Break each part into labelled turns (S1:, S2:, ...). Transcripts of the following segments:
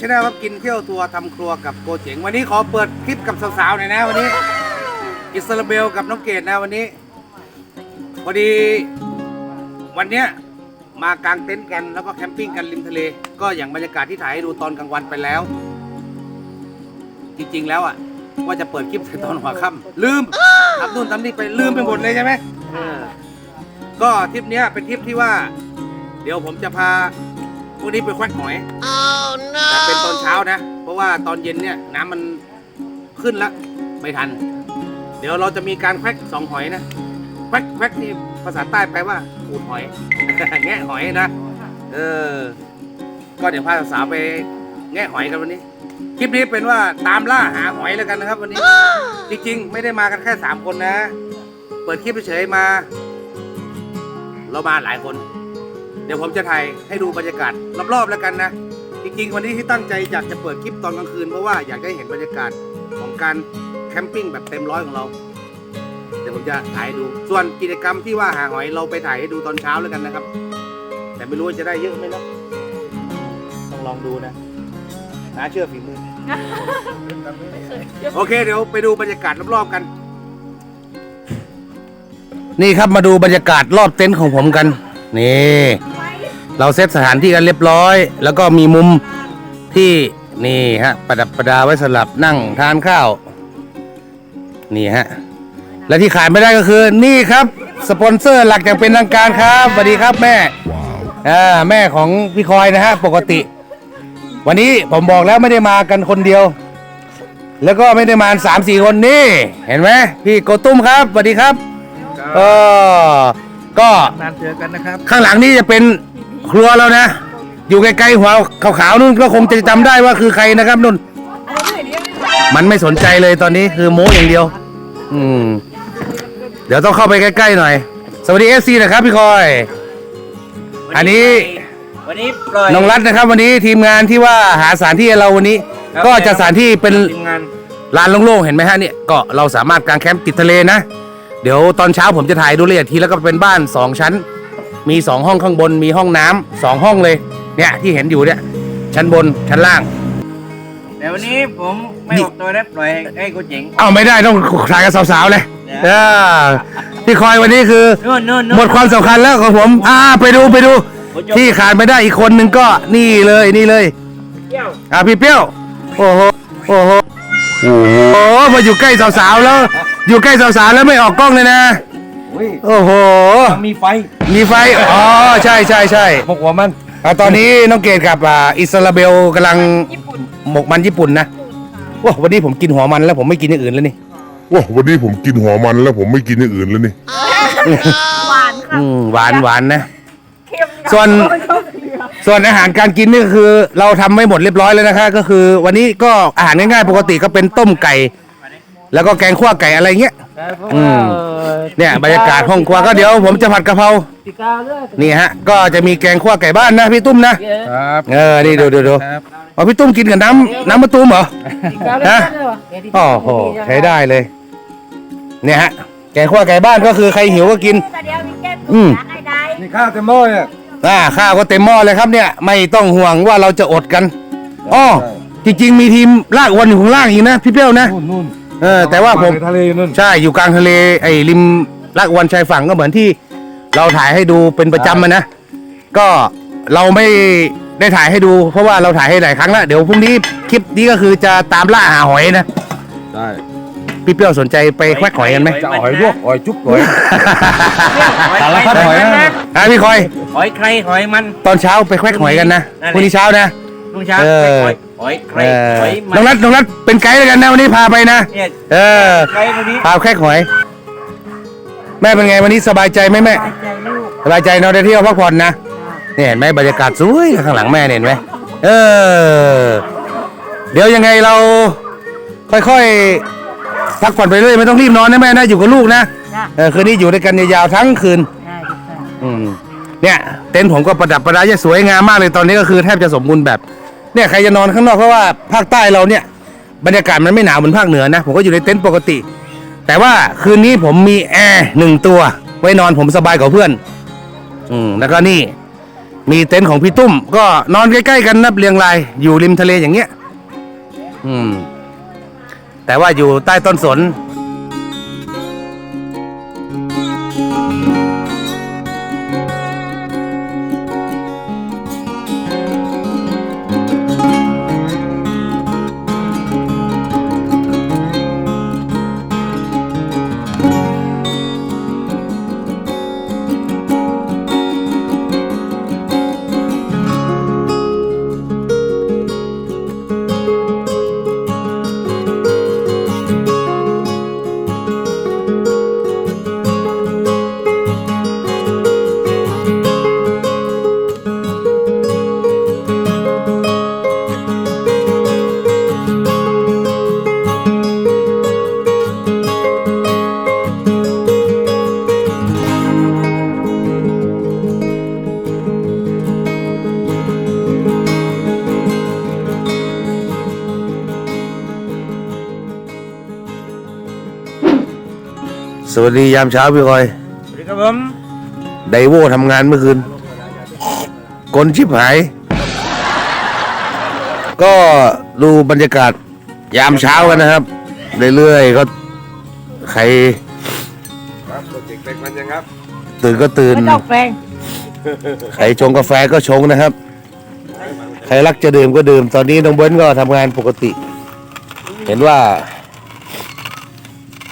S1: ชาแนลครับกินเที่ยวทัวร์ทำครัวกับโกเจ๋ง วันนี้ขอเปิดคลิปกับสาวๆหน่อยนะวันนี้ อิสราเบลกับน้องเกดนะวันนี้ พอดีวันเนี้ยมากางเต็นท์กันแล้วก็แคมปิ้งกันริมทะเล ก็อย่างบรรยากาศที่ถ่ายให้ดูตอนกลางวันไปแล้ว จริงๆแล้วอะ ว่าจะเปิดคลิปแต่ตอนหัวค่ำลืมทำนู่นทำนี่ไปลืมไปหมดเลยใช่ไหมเออก็ทริปเนี้ยเป็นทริปที่ว่า เดี๋ยวผมจะพา พวกนี้ไปแควักหอยแต่เป็นตอนเช้านะ เพราะว่าตอนเย็นเนี่ยน้ำมันขึ้นแล้วไม่ทัน เดี๋ยวเราจะมีการแควกสองหอยนะ แควกแควกนี่ภาษาใต้แปลว่าขูดหอย แงะหอยนะ เออ ก็เดี๋ยวพาสาวๆไปแงะหอยกันวันนี้ คลิปนี้เป็นว่าตามล่าหาหอยแล้วกันนะครับวันนี้ จริงๆ ไม่ได้มากันแค่สามคนนะ เปิดคลิปเฉยๆมา เรามาหลายคน เดี๋ยวผมจะถ่ายให้ดูบรรยากาศรอบๆแล้วกันนะ จริงๆวันนี้ที่ตั้งใจอยากจะเปิดคลิปตอนกลางคืนเพราะว่าอยากได้เห็นบรรยากาศของการแคมปิ้งแบบเต็มร้อยของเรา เดี๋ยวผมจะถ่ายให้ดู ส่วนกิจกรรมที่ว่าหาหอยเราไปถ่ายให้ดูตอนเช้าแล้วกันนะครับ แต่ไม่รู้ว่าจะได้เยอะไหมเนาะต้องลองดูนะนาเชื่อฝีมือ โอเค เดี๋ยวไปดูบรรยากาศรอบๆกัน นี่ครับมาดูบรรยากาศรอบเต็นท์ของผมกัน นี่ เราเซตสถานที่กันเรียบร้อย แล้วก็มีมุมที่นี่ฮะประดับประดาไว้สำหรับนั่งทานข้าว นี่ฮะ และที่ขายไม่ได้ก็คือ นี่ครับ สปอนเซอร์หลักอย่างเป็นทางการครับสวัสดีครับแม่อ่าแม่ของพี่คอยนะฮะ ปกติ วันนี้ผมบอกแล้วไม่ได้มากันคนเดียว แล้วก็ไม่ได้มาสามสี่คนนี่ เห็นไหมพี่โกตุ้มครับสวัสดีครับเออก็
S2: นานเจอกันนะครับ
S1: ข้างหลังนี่จะเป็น ครัวเรานะ อยู่ไกลๆหัวขาวๆนู่นก็คงจะจำได้ว่าคือใครนะครับนุ่น มันไม่สนใจเลยตอนนี้คือโม้อย่างเดียว อืม เดี๋ยวต้องเข้าไปใกล้ๆหน่อย สวัสดีเอฟซีนะครับพี่คอย อันนี้
S2: วันนี้ปล่อย
S1: น้องรัฐนะครับ วันนี้ทีมงานที่ว่าหาสถานที่ให้เราวันนี้
S2: ครับ
S1: ก็จะสถานที่เป็น
S2: ทีมงาน
S1: ลานโล่งๆ เห็นไหมฮะเนี่ยก็เราสามารถกางแคมป์ติดทะเลนะ เดี๋ยวตอนเช้าผมจะถ่ายดูละเอียดทีแล้วก็เป็นบ้านสองชั้น มีสองห้องข้างบนมีห้องน้ำสองห้องเลย เนี่ยที่เห็นอยู่เนี่ยชั้นบนชั้นล่าง
S2: แต่วันนี้ผมไม่
S1: นี่
S2: ออกตัวนะปล่อยให้กูเจ๋ง
S1: เอ้าไม่ได้ต้องถ่ายกับสาวๆเลย
S2: เนี่ย
S1: เออพี่คอยวันนี้คือ
S2: นู่นนู่นนู่น
S1: หมดความสำคัญแล้วของผม อ่าไปดูไปดู
S2: ผมยก
S1: ที่ขาดไม่ได้อีกคนหนึ่งก็นี่เลยนี่เลย
S2: เที่ยว
S1: อ่าพี่เปรี้ยว โอ้โห โอ้โห โอ้โห มาอยู่ใกล้สาวๆแล้ว อยู่ใกล้สาวๆแล้วไม่ออกกล้องเลยนะ โอ้โห
S2: มีไฟ
S1: มีไฟ อ๋อ ใช่ใช่ใช่
S2: พวกหัวมัน
S1: อ่าตอนนี้น้องเกดกับอ่าอิสราเบลกำลังหมกมันญี่ปุ่นนะว้าวันนี้ผมกินหัวมันแล้วผมไม่กินอย่างอื่นแล้วนี่
S3: ว้าวันนี้ผมกินหัวมันแล้วผมไม่กินอย่างอื่นแล้วนี่
S4: หวานค่ะ
S1: อืมหวานหวานนะ
S4: เค็ม
S1: ส่วน ส่วนอาหารการกินนี่ก็คือ เราทำไม่หมดเรียบร้อยแล้วนะคะ ก็คือ วันนี้ก็อาหารง่ายๆปกติก็เป็นต้มไก่ แล้วก็แกงขั่วไก่อะไรเงี้ย อืม เนี่ยบรรยากาศห้องครัวก็เดี๋ยวผมจะผัดกะเพรา
S2: ติกาเลย
S1: นี่ฮะ ก็จะมีแกงขั่วไก่บ้านนะพี่ตุ้มนะ
S2: ครับ
S1: เออ นี่ดูดูดู
S2: ครับ
S1: อ๋อพี่ตุ้มกินกับน้ำน้ำมะตูมเหรอฮะโอ้โหใช้ได้เลย เนี่ยฮะ แกงขั่วไก่บ้านก็คือใครหิวก็กิน
S4: แต่เดี๋ยวมีแก้ม
S1: อืม
S4: ไอ้ได้
S2: นี่ข้าวเต็มหม้อเนี่ย
S1: อ่าข้าวก็เต็มหม้อเลยครับเนี่ย ไม่ต้องห่วงว่าเราจะอดกันอ๋อจริง ๆ มีทีมลากวันอยู่ข้างล่างอีกนะ พี่เปี้ยวนะ
S2: นู่นนู่น
S1: เออแต่ว่าผม
S2: ในทะเลนู่น
S1: ใช่อยู่กลางทะเลไอ้ริมลากวันชายฝั่งก็เหมือนที่ เราถ่ายให้ดูเป็นประจำอะนะ ก็เราไม่ได้ถ่ายให้ดู เพราะว่าเราถ่ายให้หลายครั้งแล้วเดี๋ยวพรุ่งนี้คลิปนี้ก็คือจะตามล่าหาหอยนะ
S2: ได้
S1: พี่เปรี้ยวสนใจไปแควกหอยกันไหม
S2: จะหอยลวกหอยจุ๊บหอย
S1: สารพัดหอยนะ อะพี่คอย
S2: หอยใครหอยมัน
S1: ตอนเช้าไปแควกหอยกันนะ
S2: นั่นแหละ
S1: พรุ่งนี้เช้านะ
S2: ลุงช้าง
S1: เออ
S2: หอย หอยใคร
S1: เออ
S2: หอยมั
S1: น้องรัฐน้องรัฐเป็นไกด์แล้วกันนะวันนี้พาไปนะ
S2: เนี่ย
S1: เออ
S2: ใครคนนี้
S1: พาแควกหอย แม่เป็นไงวันนี้สบายใจไหมแม่
S4: ใจลูก
S1: สบายใจเนอนได้เที่ยวพักผ่อนนะนี่เห็นไหมบรรยากาศสวยข้างหลังแม่เนี่ยเห็นไหมเออ เดี๋ยวยังไงเรา ค่อยๆพักผ่อนไปเรื่อยไม่ต้องรีบนอนนะแม่นะอยู่กับลูกนะ
S4: จ้ะ
S1: เออคืนนี้อยู่ด้วยกันยาวๆทั้งคืน
S4: ได้ค่ะ
S1: อืมเนี่ยเต็นท์ผมก็ประดับประดาสวยงามมากเลยตอนนี้ก็คือแทบจะสมบูรณ์แบบ เนี่ยใครจะนอนข้างนอกเพราะว่าภาคใต้เราเนี่ยบรรยากาศมันไม่หนาวเหมือนภาคเหนือนะผมก็อยู่ในเต็นท์ปกติ แต่ว่าคืนนี้ผมมีแอร์หนึ่งตัว ไว้นอนผมสบายกว่าเพื่อน อืมแล้วก็นี่ มีเต็นท์ของพี่ตุ้ม ก็นอนใกล้ๆกันนับเรียงรายอยู่ริมทะเลอย่างเงี้ย อืม แต่ว่าอยู่ใต้ต้นสน วัสดียามเช้าพี่คอย
S2: สวัสดีครับผม
S1: ไดโวทำงานเมื่อคืนกลชิบหาย ก็ดูบรรยากาศยามเช้ากันนะครับ เรื่อยๆก็ใคร
S2: ครับโปรเจกต์เล็กมันยังครับ
S1: ตื่นก็ตื่น
S4: ไม่ต้องแปลง
S1: ใครชงกาแฟก็ชงนะครับ ใครรักจะดื่มก็ดื่ม ตอนนี้น้องเบิ้ลก็ทำงานปกติ เห็นว่า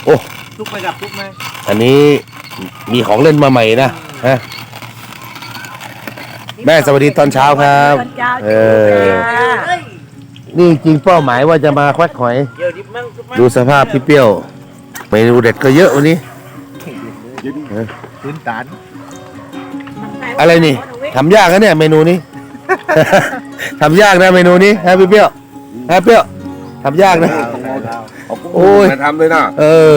S1: โอ้
S2: ทุกไปกับทุกไหม
S1: อันนี้มีของเล่นมาใหม่นะฮะแม่สวัสดีตอนเช้าครับ
S4: ตอนเช้า
S1: เออ นี่จริงเป้าหมายว่าจะมาควักหอย
S2: เดี๋ยวดิบมั่งทุกมั่ง
S1: ดูสภาพพี่เปรี้ยวเมนูเด็ดก็เยอะวันนี้
S2: พื้นฐาน
S1: อะไรนี่ทำยากนะเนี่ยเมนูนี้ ทำยากนะเมนูนี้ฮะพี่เปรี้ยวฮะเปรี้ยวทำยากนะโอ้ย
S2: มาทำเลยนะ
S1: เออ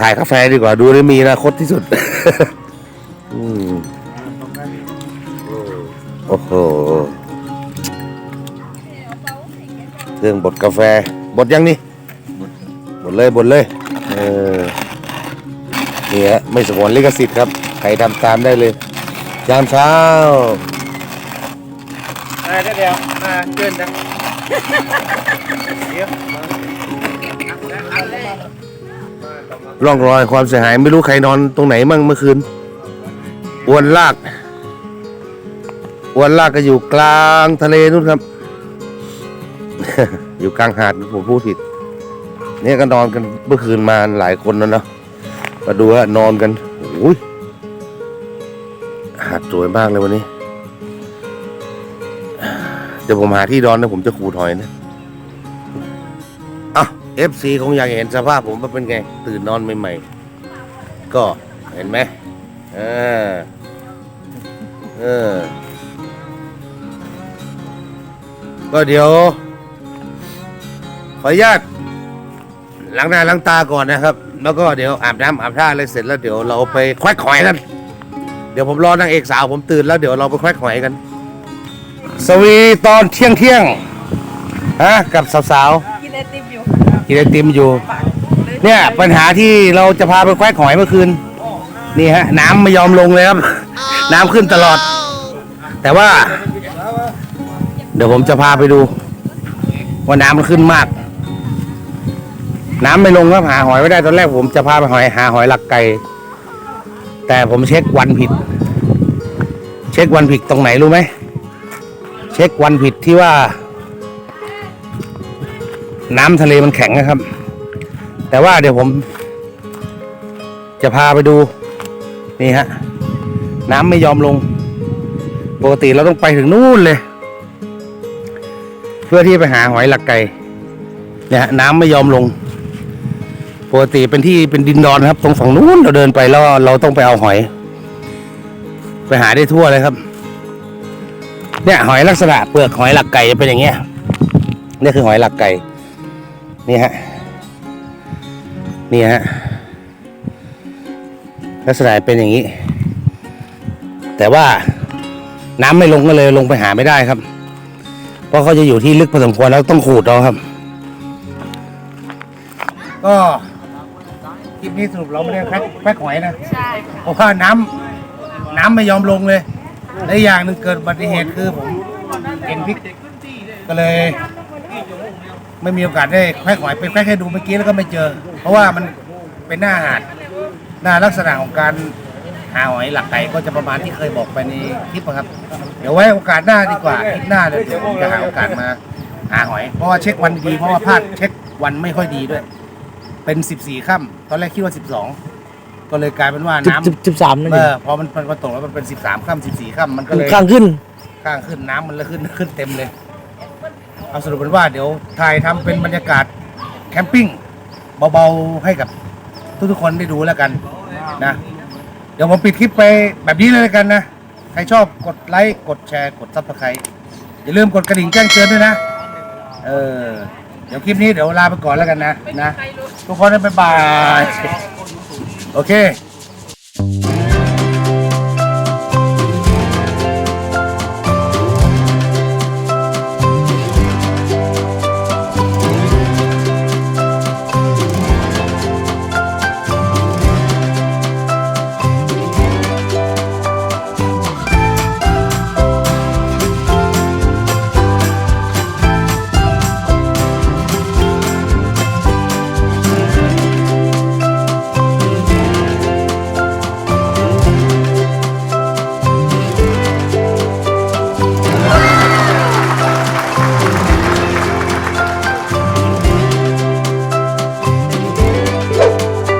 S1: ขายกาแฟดีกว่าดูได้มีอนาคตที่สุด อืมโอ้โหเครื่องบดกาแฟบดยังนี่บดเลยบดเลยเออนี่ฮะไม่สงวนลิขสิทธิ์ครับ ใครทำตามได้เลยยามเช้า
S2: อ่าเดี๋ยวเดี๋ยวมาเกินจังเดี๋ยว
S1: ร่องรอยความเสียหายไม่รู้ใครนอนตรงไหนมั่งเมื่อคืนอวนลากอวนลากก็อยู่กลางทะเลนู่นครับ อยู่กลางหาดผมพูดผิด เนี่ยก็นอนกันเมื่อคืนมาหลายคนแล้วเนาะมาดูฮะนอนกันโอ้ยหาดสวยมากเลยวันนี้ เดี๋ยวผมหาที่นอนนะผมจะขูดหอยนะ อะเอฟซีคงอยากเห็นสภาพผมว่าเป็นไง ตื่นนอนใหม่ๆ ก็เห็นไหมเออเออ ก็เดี๋ยว ขออนุญาตล้างหน้าล้างตาก่อนนะครับ แล้วก็เดี๋ยวอาบน้ำอาบท่าอะไรเสร็จแล้วเดี๋ยวเราไปแควกหอยกัน เดี๋ยวผมรอนางเอกสาวผมตื่นแล้วเดี๋ยวเราไปแควกหอยกัน สวีตอนเที่ยงเที่ยงฮะกับสาวๆ กินไอติมอยู่ เนี่ยปัญหาที่เราจะพาไปแควกหอยเมื่อคืนนี่ฮะ น้ำไม่ยอมลงเลยครับ น้ำขึ้นตลอด แต่ว่า เดี๋ยวผมจะพาไปดู ว่าน้ำมันขึ้นมาก น้ำไม่ลงครับหาหอยไม่ได้ตอนแรกผมจะพาไปหอยหาหอยหลักไก่แต่ผมเช็ควันผิด เช็ควันผิดตรงไหนรู้ไหม เช็ควันผิดที่ว่า น้ำทะเลมันแข็งนะครับ แต่ว่าเดี๋ยวผม จะพาไปดู นี่ฮะ น้ำไม่ยอมลง ปกติเราต้องไปถึงนู่นเลย เพื่อที่ไปหาหอยหลักไก่เนี่ยฮะน้ำไม่ยอมลง ปกติเป็นที่เป็นดินดอนครับ ตรงฝั่งนู้นเราเดินไปแล้วเราต้องไปเอาหอย ไปหาได้ทั่วเลยครับ เนี่ยหอยลักษณะเปลือกหอยหลักไก่จะเป็นอย่างเงี้ยนี่คือหอยหลักไก่ นี่ฮะนี่ฮะลักษณะเป็นอย่างนี้ แต่ว่าน้ำไม่ลงก็เลยลงไปหาไม่ได้ครับ เพราะเขาจะอยู่ที่ลึกพอสมควรแล้วต้องขูดเอาครับ ก็คลิปนี้สรุปเราไม่ได้แพ็คแพ็คหอยนะ
S4: ใช่
S1: เพราะว่าน้ำน้ำไม่ยอมลงเลยและอีกอย่างหนึ่งเกิดอุบัติเหตุคือผมกินพริกก็เลย ไม่มีโอกาสได้แควกหอยไปแควกให้ดูเมื่อกี้แล้วก็ไม่เจอ เพราะว่ามันเป็นหน้าหาดหน้าลักษณะของการหาหอยหลักไก่ก็จะประมาณที่เคยบอกไปในคลิปอะครับ เดี๋ยวไว้โอกาสหน้าดีกว่าคลิปหน้าเดี๋ยวเดี๋ยวผมจะหาโอกาสมาหาหอย เพราะว่าเช็ควันดีๆเพราะว่าพลาดเช็ควันไม่ค่อยดีด้วย เป็น 14ค่ำตอนแรกคิดว่า 12 ก็เลยกลายเป็นว่า
S5: สิบ
S1: น้ำ
S5: สิบสิบสามนั่น
S1: เอ
S5: เอง
S1: อพอมันมันตกแล้วมันเป็น 13ค่ำ14ค่ำมันก็เลย
S5: ข้างขึ้น
S1: ข้างขึ้นน้ำมันเลยขึ้นขึ้นเต็มเลย เอาสรุปเป็นว่าเดี๋ยวถ่ายทำเป็นบรรยากาศแคมปิ้งเบาๆให้กับทุกๆคนได้ดูแล้วกันนะ เดี๋ยวผมปิดคลิปไปแบบนี้เลยแล้วกันนะ ใครชอบกดไลค์กดแชร์กดซับสไครต์อย่าลืมกดกระดิ่งแจ้งเตือนด้วยนะ เออ เดี๋ยวคลิปนี้เดี๋ยวลาไปก่อนแล้วกันนะนะ ทุกคนบ๊ายบาย โอเค